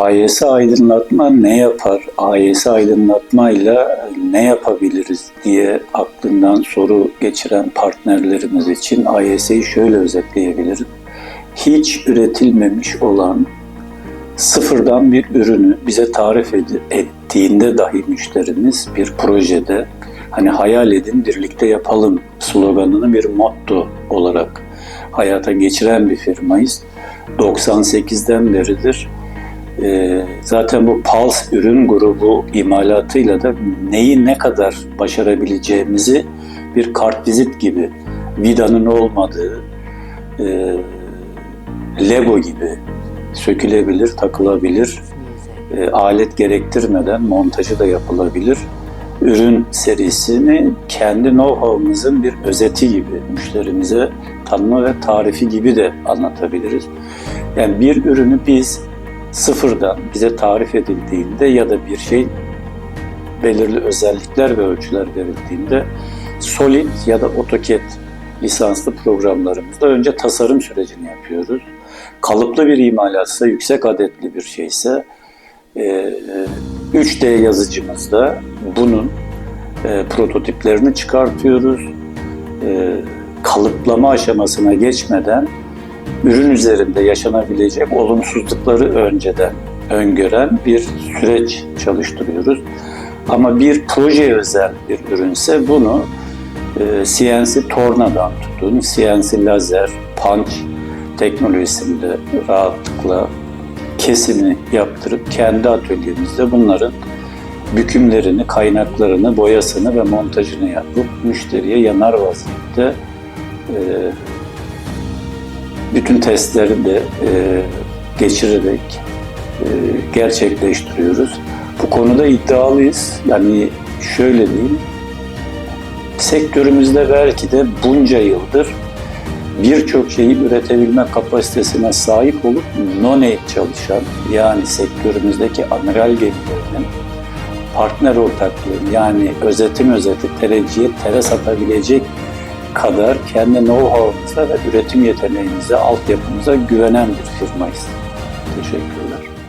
AYS aydınlatma ne yapar? AYS aydınlatmayla ne yapabiliriz diye aklından soru geçiren partnerlerimiz için AYS'yi şöyle özetleyebilirim. Hiç üretilmemiş olan sıfırdan bir ürünü bize tarif ettiğinde dahi müşterimiz bir projede hani hayal edin birlikte yapalım sloganını bir motto olarak hayata geçiren bir firmayız. 98'den beridir ee, zaten bu Pulse ürün grubu imalatıyla da neyi ne kadar başarabileceğimizi bir kartvizit gibi vidanın olmadığı e, Lego gibi sökülebilir, takılabilir, e, alet gerektirmeden montajı da yapılabilir. Ürün serisini kendi know-how'ımızın bir özeti gibi müşterimize tanıma ve tarifi gibi de anlatabiliriz. Yani bir ürünü biz sıfırdan bize tarif edildiğinde ya da bir şey belirli özellikler ve ölçüler verildiğinde Solid ya da AutoCAD lisanslı programlarımızda önce tasarım sürecini yapıyoruz. Kalıplı bir imalatsa, yüksek adetli bir şeyse e, 3D yazıcımızda bunun e, prototiplerini çıkartıyoruz. E, kalıplama aşamasına geçmeden ürün üzerinde yaşanabilecek olumsuzlukları önceden öngören bir süreç çalıştırıyoruz. Ama bir proje özel bir ürünse bunu e, CNC tornadan tutun, CNC lazer, punch teknolojisinde rahatlıkla kesimini yaptırıp kendi atölyemizde bunların bükümlerini, kaynaklarını, boyasını ve montajını yapıp müşteriye yanar vaziyette e, bütün testleri de e, geçirerek e, gerçekleştiriyoruz. Bu konuda iddialıyız. Yani şöyle diyeyim, sektörümüzde belki de bunca yıldır birçok şeyi üretebilme kapasitesine sahip olup non-aid çalışan yani sektörümüzdeki amiral gemilerinin partner ortaklığını yani özetim özeti tereciye tere satabilecek kadar kendi know-how'ımıza ve üretim yeteneğimize, altyapımıza güvenen bir firmayız. Teşekkürler.